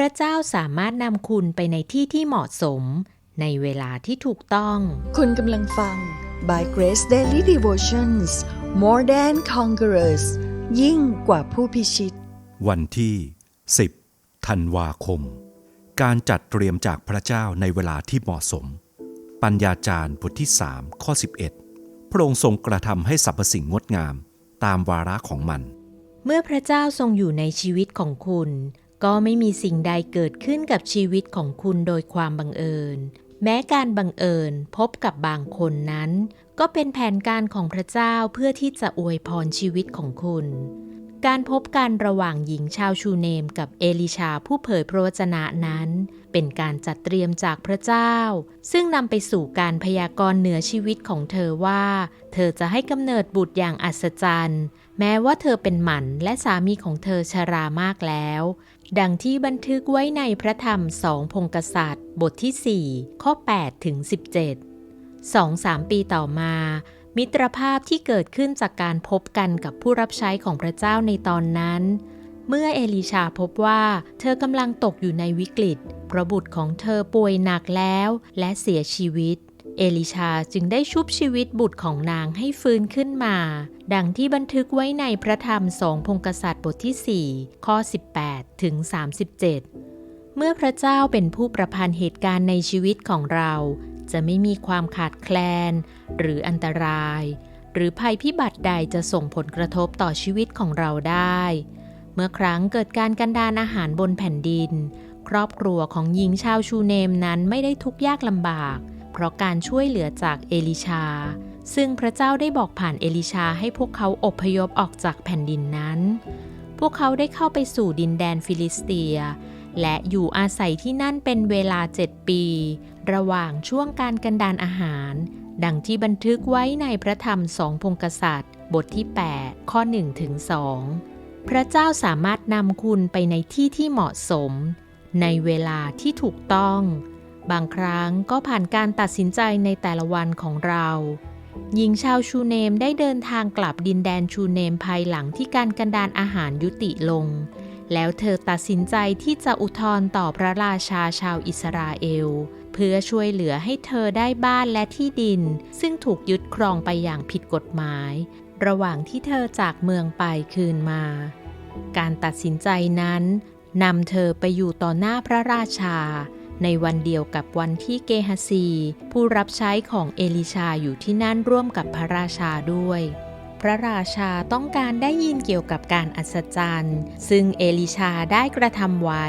พระเจ้าสามารถนำคุณไปในที่ที่เหมาะสม ในเวลาที่ถูกต้อง คุณกำลังฟัง By Grace Daily Devotions More Than Conquerors ยิ่งกว่าผู้พิชิต วันที่ 10 ธันวาคม การจัดเตรียมจากพระเจ้าในเวลาที่เหมาะสม ปัญญาจารย์บทที่ 3 ข้อ 11 พระองค์ทรงกระทำให้สรรพสิ่งงดงามตามวาระของมัน เมื่อพระเจ้าทรงอยู่ในชีวิตของคุณ ก็ไม่มีสิ่งใดเกิดขึ้นกับชีวิตของคุณโดยความบังเอิญ แม้การบังเอิญพบกับบางคนนั้น ก็เป็นแผนการของพระเจ้าเพื่อที่จะอวยพรชีวิตของคุณ การพบกันระหว่างหญิงชาวชูเนมกับเอลิชาผู้เผยพระวจนะนั้น เป็นการจัดเตรียมจากพระเจ้า ซึ่งนำไปสู่การพยากรณ์เหนือชีวิตของเธอว่า เธอจะให้กำเนิดบุตรอย่างอัศจรรย์ แม้ว่าเธอเป็นหมันและสามีของเธอชรามากแล้ว ดังที่บันทึกไว้ในพระธรรมสองพงกษัตริย์ บทที่ 4 ข้อ 8 ถึง 17สองสามปีต่อมา มิตรภาพที่เกิดขึ้นจากการพบกันกับผู้รับใช้ของพระเจ้าในตอนนั้น เมื่อเอลิชาพบว่าเธอกำลังตกอยู่ในวิกฤตเพราะบุตรของเธอป่วยหนักแล้วและเสียชีวิต เอลิชาจึงได้ชุบชีวิตบุตรของนางให้ฟื้นขึ้นมา ดังที่บันทึกไว้ในพระธรรมสองพงกษัตริย์บทที่ 4 ข้อ 18 ถึง 37 เมื่อพระเจ้าเป็นผู้ประพันธ์เหตุการณ์ในชีวิตของเรา จะไม่มีความขาดแคลน หรืออันตราย หรือภัยพิบัติใดจะส่งผลกระทบต่อชีวิตของเราได้ เมื่อครั้งเกิดการกันดานอาหารบนแผ่นดิน ครอบครัวของหญิงชาวชูเนมนั้นไม่ได้ทุกข์ยากลำบากเพราะการช่วยเหลือจากเอลิชา ซึ่งพระเจ้าได้บอกผ่านเอลิชาให้พวกเขาอพยพออกจากแผ่นดินนั้น พวกเขาได้เข้าไปสู่ดินแดนฟิลิสเตีย และอยู่อาศัยที่นั่นเป็นเวลาเจ็ดปี ระหว่างช่วงการกันดานอาหาร ดังที่บันทึกไว้ในพระธรรมสองพงกษัตริย์ บทที่ 8 ข้อ1ถึง2พระเจ้าสามารถนำคุณไปในที่ที่เหมาะสม ในเวลาที่ถูกต้อง บางครั้งก็ผ่านการตัดสินใจในแต่ละวันของเรา หญิงชาวชูเนมได้เดินทางกลับดินแดนชูเนมภายหลังที่การกันดานอาหารยุติลง แล้วเธอตัดสินใจที่จะอุทธรณ์ต่อพระราชาชาวอิสราเอล เพื่อช่วยเหลือให้เธอได้บ้านและที่ดิน ซึ่งถูกยึดครองไปอย่างผิดกฎหมาย ระหว่างที่เธอจากเมืองไปคืนมา การตัดสินใจนั้นนำเธอไปอยู่ต่อหน้าพระราชา ในวันเดียวกับวันที่เกฮาซี ผู้รับใช้ของเอลิชาอยู่ที่นั่นร่วมกับพระราชาด้วย พระราชาต้องการได้ยินเกี่ยวกับการอัศจรรย์ ซึ่งเอลิชาได้กระทำไว้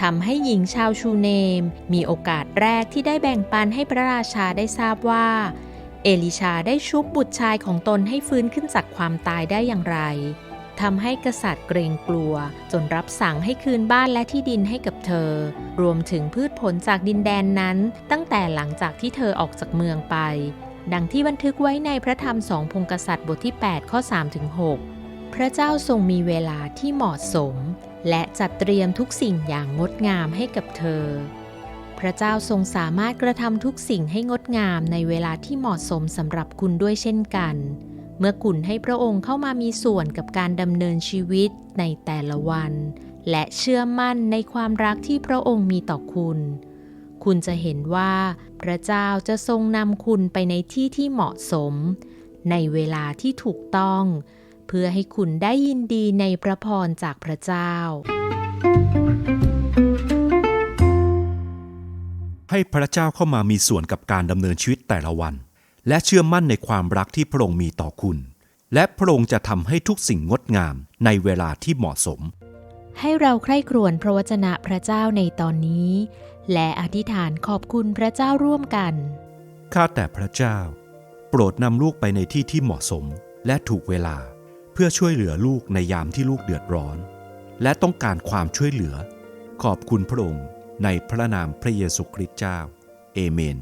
ทำให้หญิงชาวชูเนม มีโอกาสแรกที่ได้แบ่งปันให้พระราชาได้ทราบว่า เอลิชาได้ชุบบุตรชายของตนให้ฟื้นขึ้นจากความตายได้อย่างไร ทำให้กษัตริย์เกรงกลัว จนรับสั่งให้คืนบ้านและที่ดินให้กับเธอ รวมถึงพืชผลจากดินแดนนั้น ตั้งแต่หลังจากที่เธอออกจากเมืองไป ดังที่บันทึกไว้ในพระธรรมสองพงกษัตริย์บทที่ 8 ข้อ3ถึง6พระเจ้าทรงมีเวลาที่เหมาะสม และจัดเตรียมทุกสิ่งอย่างงดงามให้กับเธอพระเจ้าทรงสามารถกระทำทุกสิ่งให้งดงามในเวลาที่เหมาะสมสำหรับคุณด้วยเช่นกัน เมื่อคุณให้พระองค์เข้ามามีส่วนกับการดำเนินชีวิตในแต่ละวัน และเชื่อมั่นในความรักที่พระองค์มีต่อคุณ คุณจะเห็นว่าพระเจ้าจะทรงนำคุณไปในที่ที่เหมาะสม ในเวลาที่ถูกต้อง เพื่อให้คุณได้ยินดีในพระพรจากพระเจ้า ให้พระเจ้าเข้ามามีส่วนกับการดำเนินชีวิตแต่ละวัน และเชื่อมั่นในความรักที่พระองค์มีต่อคุณ และพระองค์จะทำให้ทุกสิ่งงดงามในเวลาที่เหมาะสม ให้เราใคร่ครวญพระวจนะพระเจ้าในตอนนี้ และอธิษฐานขอบคุณพระเจ้าร่วมกัน ข้าแต่พระเจ้า โปรดนำลูกไปในที่ที่เหมาะสมและถูกเวลา เพื่อช่วยเหลือลูกในยามที่ลูกเดือดร้อน และต้องการความช่วยเหลือ ขอบคุณพระองค์ในพระนามพระเยซูคริสต์เจ้า เอเมน